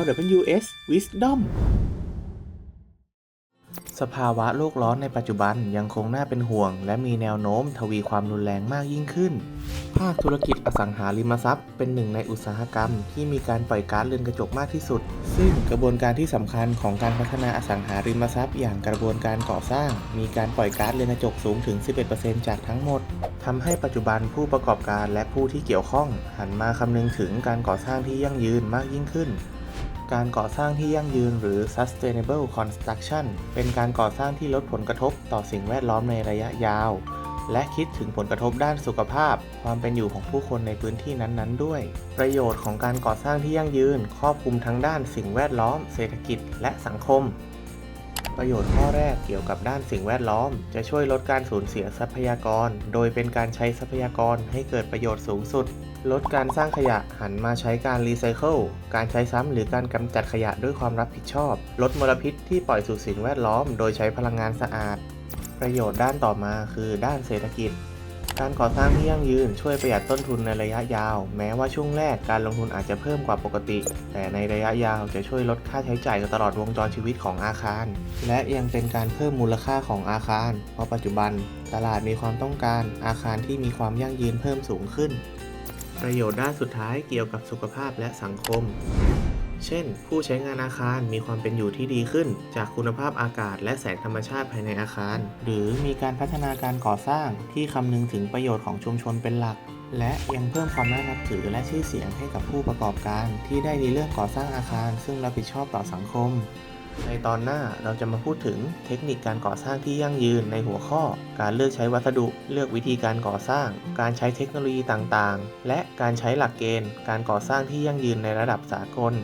LWS Wisdom สภาวะโลกร้อนในปัจจุบันยังคงน่าเป็นห่วง และมีแนวโน้มทวีความรุนแรงมากยิ่งขึ้น ภาคธุรกิจอสังหาริมทรัพย์ เป็นหนึ่งในอุตสาหกรรม ที่มีการปล่อยก๊าซเรือนกระจกมากที่สุด ซึ่งกระบวนการที่สำคัญของการพัฒนาอสังหาริมทรัพย์ อย่างกระบวนการก่อสร้าง มีการปล่อยก๊าซเรือนกระจกสูงถึง 11%จากทั้งหมดทำให้ปัจจุบันผู้ประกอบการและผู้ที่เกี่ยวข้อง หันมาคำนึงถึงการก่อสร้างที่ยั่งยืนมากยิ่งขึ้น การก่อสร้างที่ยั่งยืนหรือ sustainable construction เป็นการก่อสร้างที่ลดผลกระทบต่อสิ่งแวดล้อมในระยะยาว และคิดถึงผลกระทบด้านสุขภาพ ความเป็นอยู่ของผู้คนในพื้นที่นั้น ๆ ด้วย ประโยชน์ของการก่อสร้างที่ยั่งยืน ครอบคลุมทั้งด้านสิ่งแวดล้อม เศรษฐกิจ และสังคม ประโยชน์ข้อแรกเกี่ยวกับด้านสิ่งแวดล้อม จะช่วยลดการสูญเสียทรัพยากร โดยเป็นการใช้ทรัพยากรให้เกิดประโยชน์สูงสุด ลดการสร้างขยะหันมาใช้การรีไซเคิล การใช้ซ้ำหรือการกำจัดขยะด้วยความรับผิดชอบ ลดมลพิษที่ปล่อยสู่สิ่งแวดล้อม โดยใช้พลังงานสะอาด ประโยชน์ด้านต่อมาคือด้านเศรษฐกิจ การก่อสร้างที่ยั่งยืนช่วยประหยัดต้นทุนในระยะยาว แม้ว่าช่วงแรกการลงทุนอาจจะเพิ่มกว่าปกติ แต่ในระยะยาวจะช่วยลดค่าใช้จ่ายตลอดวงจรชีวิตของอาคาร และยังเป็นการเพิ่มมูลค่าของอาคาร เพราะปัจจุบัน ตลาดมีความต้องการอาคารที่มีความยั่งยืนเพิ่มสูงขึ้น ประโยชน์ด้านสุดท้ายเกี่ยวกับสุขภาพและสังคม เช่น ผู้ใช้งานอาคารมีความเป็นอยู่ที่ดีขึ้น จากคุณภาพอากาศและแสงธรรมชาติภายในอาคาร หรือมีการพัฒนาการก่อสร้างที่คำนึงถึงประโยชน์ของชุมชนเป็นหลัก และยังเพิ่มความน่านับถือและชื่อเสียงให้กับผู้ประกอบการ ที่ได้ในเรื่องก่อสร้างอาคาร ซึ่งรับผิดชอบต่อสังคม ในตอนหน้าเราจะมาพูดถึงเทคนิคการก่อสร้างที่ยั่งยืนในหัวข้อ การเลือกใช้วัสดุ เลือกวิธีการก่อสร้าง การใช้เทคโนโลยีต่างๆ และการใช้หลักเกณฑ์ การก่อสร้างที่ยั่งยืนในระดับสากล